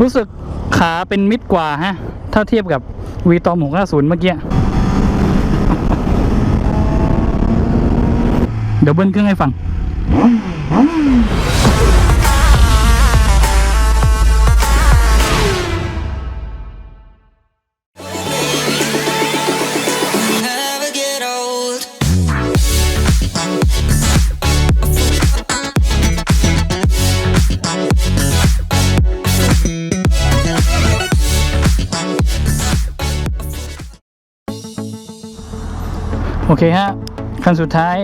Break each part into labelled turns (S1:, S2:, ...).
S1: รู้สึกขาเป็นมิดกว่าฮะ ถ้าเทียบกับวีตอมวกห้าศูนย์เมื่อกี้ เดี๋ยวเบิ้ลเครื่องให้ฟัง เคฮะ คันสุดท้าย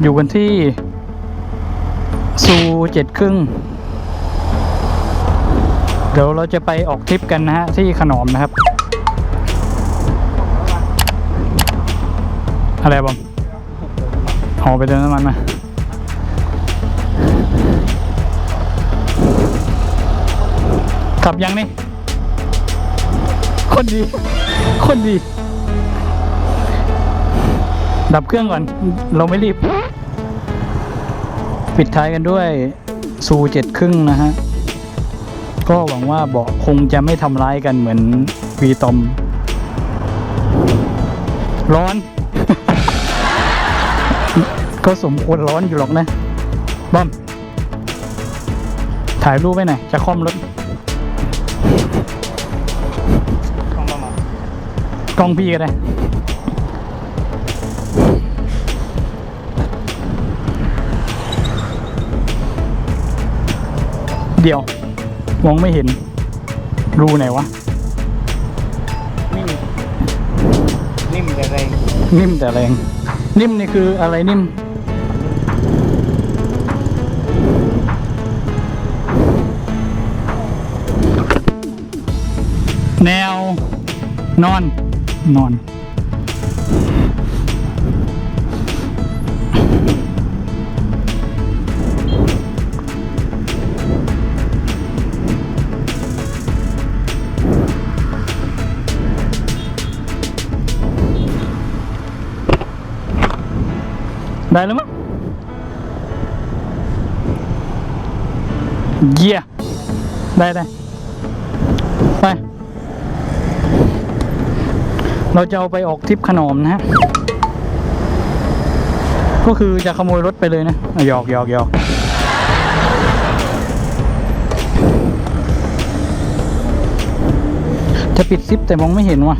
S1: อยู่กันที่ซูเจ็ดครึ่ง เดี๋ยวเราจะไปออกทริปกันนะฮะ ที่ขนอมนะครับ อะไรบอมออไปเติมน้ำมันมาขับยังนี่ คนดี คนดี ดับเครื่องก่อน เราไม่รีบ ปิดท้ายกันด้วยซูเจ็ดครึ่งนะฮะ ก็หวังว่าเบาะคงจะไม่ทำร้ายกันเหมือนวีตอม ร้อน ก็สมควรร้อนอยู่หรอกนะบอม ถ่ายรูปไว้หน่อยจะคล่อมรถกล้องพี่ก็ได้ ดี๋ยวมองไม่เห็น รูไหนวะ
S2: นิ่ม นิ่มแต่แรง
S1: นิ่มแต่แรง นิ่มนี่คืออะไรนิ่ม แนวนอน นอน ได้แล้วมั้งเยี่ยได้ได้ไป เราจะเอาไปออกทริปขนมนะฮะ ก็คือจะขโมยรถไปเลยนะหยอกหยอกหยอกจะปิดซิปแต่มองไม่เห็นว่ะ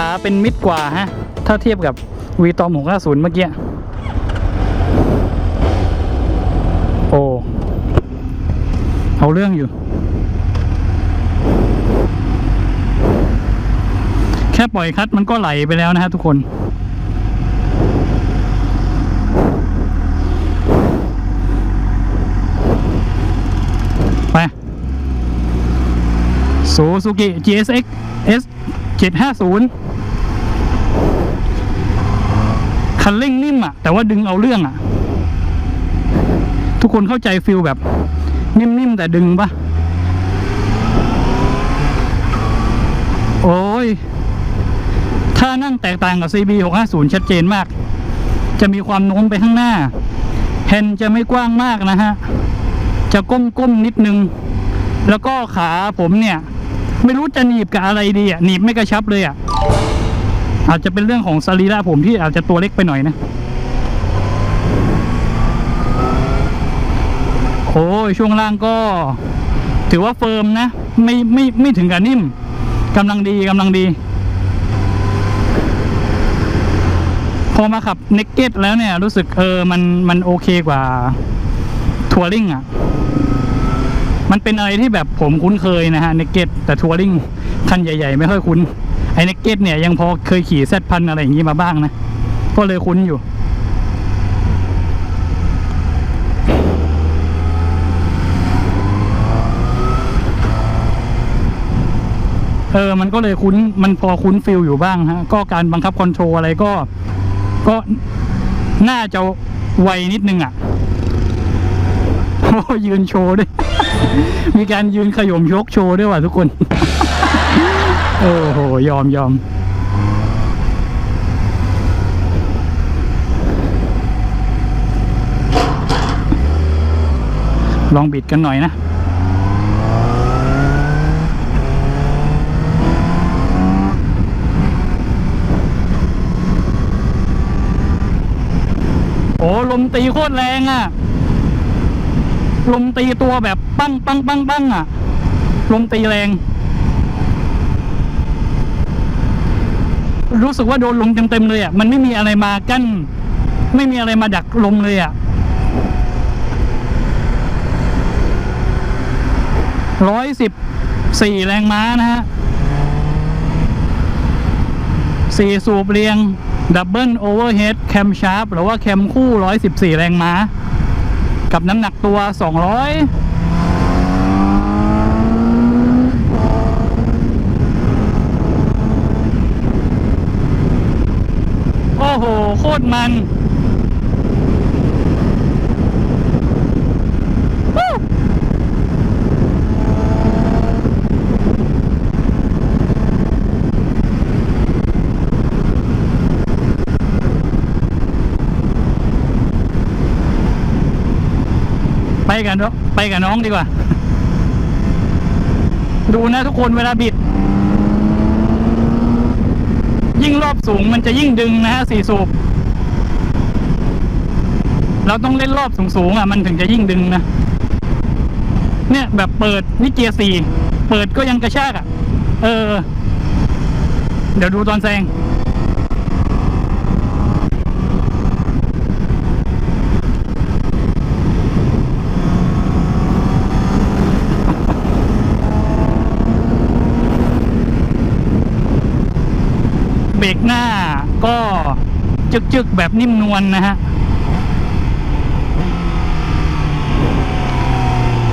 S1: ขาเป็นมิดกว่าฮะ ถ้าเทียบกับวีตอม650เมื่อกี้ โอ้เอาเรื่องอยู่ แค่ปล่อยคัดมันก็ไหลไปแล้วนะฮะทุกคน ไปซูซูกิ GSX S 750 คันเร่งนิ่มอะแต่ว่าดึงเอาเรื่องอะทุกคนเข้าใจฟิลแบบ นิ่มๆแต่ดึงปะโอ้ย ถ้านั่งแตกต่างกับ CB 650 ชัดเจนมาก จะมีความโน้มไปข้างหน้าแฮนจะไม่กว้างมากนะฮะ จะก้มๆนิดนึง แล้วก็ขาผมเนี่ย ไม่รู้จะหนีบกับอะไรดีอะหนีบไม่กระชับเลยอะ อาจจะเป็นเรื่องของสรีระผมที่อาจจะตัวเล็กไปหน่อยนะ โอ้ยช่วงล่างก็ ถือว่าเฟิร์มนะ ไม่ไม่ไม่ถึงกับนิ่มกำลังดีกำลังดี พอมาขับเนกเก็ตแล้วเนี่ย รู้สึกเออมันมันโอเคกว่าทัวริงอะ มันเป็นอะไรที่แบบผมคุ้นเคยนะฮะเนกเก็ตแต่ทัวริงคันใหญ่ๆ ไม่ค่อยคุ้น ไอเนกเก็ตเนี่ยยังพอเคยขี่เซตพันอะไรอย่างนี้มาบ้างนะ ก็เลยคุ้นอยู่ เออ มันก็เลยคุ้น มันพอคุ้นฟิลอยู่บ้างฮะ ก็การบังคับคอนโทรลอะไรก็ ก็น่าจะไวนิดนึงอะโอ้ยืนโชว์ด้วย มีการยืนขยมยกโชว์ด้วยว่ะทุกคน โอ้โห ยอมยอมลองบิดกันหน่อยนะ โอ้ ลมตีโคตรแรงอะ่ะ ลมตีตัวแบบปั้งปั้งปั้งปั้งอะ ลมตีแรง รู้สึกว่าโดนลมเต็มๆเลยอะ มันไม่มีอะไรมากั้น ไม่มีอะไรมาดักลมเลยอะร้อยสิบสี่แรงม้านะฮะสี่สูบเรียง ดับเบิลโอเวอร์เฮดแคมชาร์ปหรือว่าแคมคู่ร้อยสิบสี่แรงม้า กับน้ำหนักตัวสองร้อยโอ้โหโคตรมัน กันไปกับน้องดีกว่า ดูนะทุกคนเวลาบิด ยิ่งรอบสูงมันจะยิ่งดึงนะฮะสี่สูบเราต้องเล่นรอบสูงๆอะมันถึงจะยิ่งดึงนะ เนี่ยแบบเปิดนี่เกียร์สี่เปิดก็ยังกระชากอะ เออ เดี๋ยวดูตอนแซง เบรกหน้า ก็จึกๆ แบบนิ่มนวลนะฮะ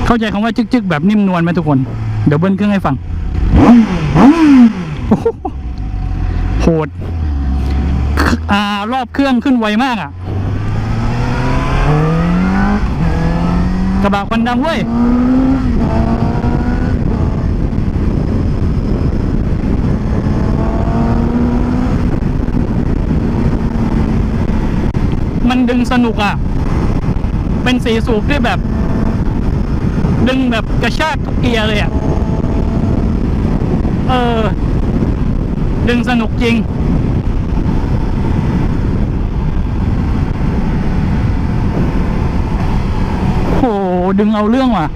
S1: เข้าใจคำว่าจึกๆ แบบนิ่มนวลไหมทุกคน เดี๋ยวเบิ้ลเครื่องให้ฟัง โหดอ่ารอบเครื่องขึ้นไวมากอะ กระบะควันดำเว้ย ดึงสนุกอะ เป็นสีสูบที่แบบ ดึงแบบกระชากทุกเกียร์เลยอะ เออ ดึงสนุกจริง โห ดึงเอาเรื่องว่ะ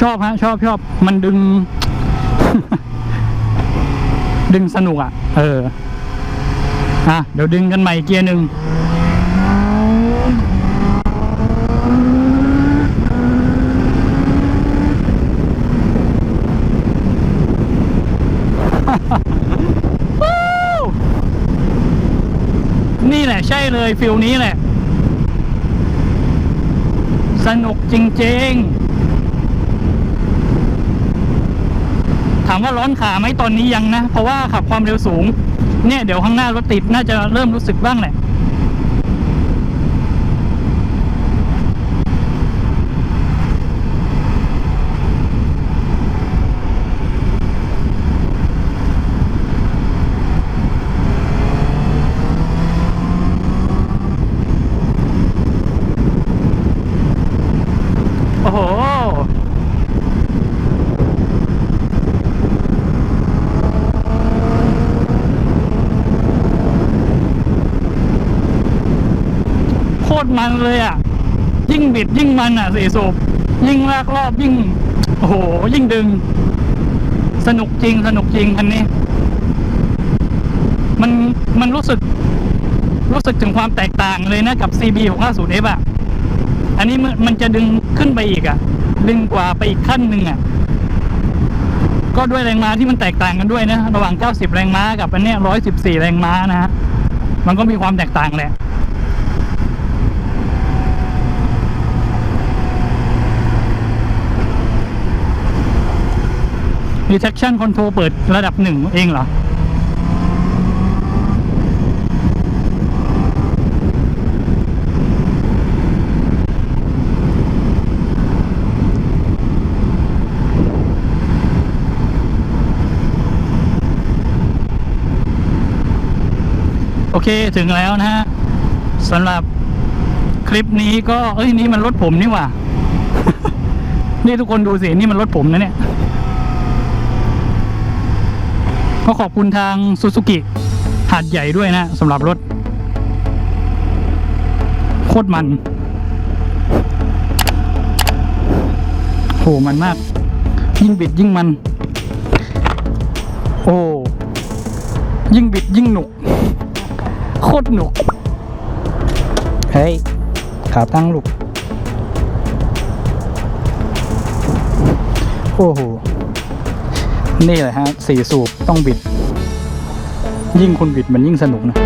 S1: ชอบฮะ ชอบชอบ มันดึง ดึงสนุกอะ เอออะเดี๋ยวดึงกันใหม่เกียร์หนึ่ง วู้นี่แหละใช่ เลยฟิลนี้แหละ สนุกจริง ๆ ถามว่าร้อนขาไหมตอนนี้ยังนะ เพราะว่าขับความเร็วสูง เนี่ยเดี๋ยวข้างหน้ารถติดน่าจะเริ่มรู้สึกบ้างแหละ โอ้โห โค ตรมันเลยอะ ยิ่งบิดยิ่งมันอะสี่สูบยิ่งลากรอบยิ่ง โอ้โห ยิ่งดึง สนุกจริง สนุกจริงคันนี้ มันมันรู้สึก รู้สึกถึงความแตกต่างเลยนะกับ CB 650F อะ อันนี้มันจะดึงขึ้นไปอีกอะดึงกว่าไปอีกขั้นหนึ่งอะก็ด้วยแรงม้าที่มันแตกต่างกันด้วยนะ ระหว่าง 90 แรงม้ากับอันเนี้ย114 แรงม้านะฮะ มันก็มีความแตกต่างแหละ มี traction control เปิดระดับหนึ่งเองเหรอ โอเคถึงแล้วนะฮะสำหรับคลิปนี้ก็ เอ้ย นี่มันรถผมนี่หว่า นี่ทุกคนดูสิ นี่มันรถผมนะเนี่ย ก็ขอบคุณทางซูซูกิหาดใหญ่ด้วยนะสำหรับรถ โคตรมันโหมันมาก ยิ่งบิดยิ่งมัน โอ้ ยิ่งบิดยิ่งหนุก โคตรหนุก เฮ้ย ขาตั้งลูก โอ้โห นี่แหละฮะสี่สูบต้องบิด ยิ่งคุณบิดมันยิ่งสนุกนะ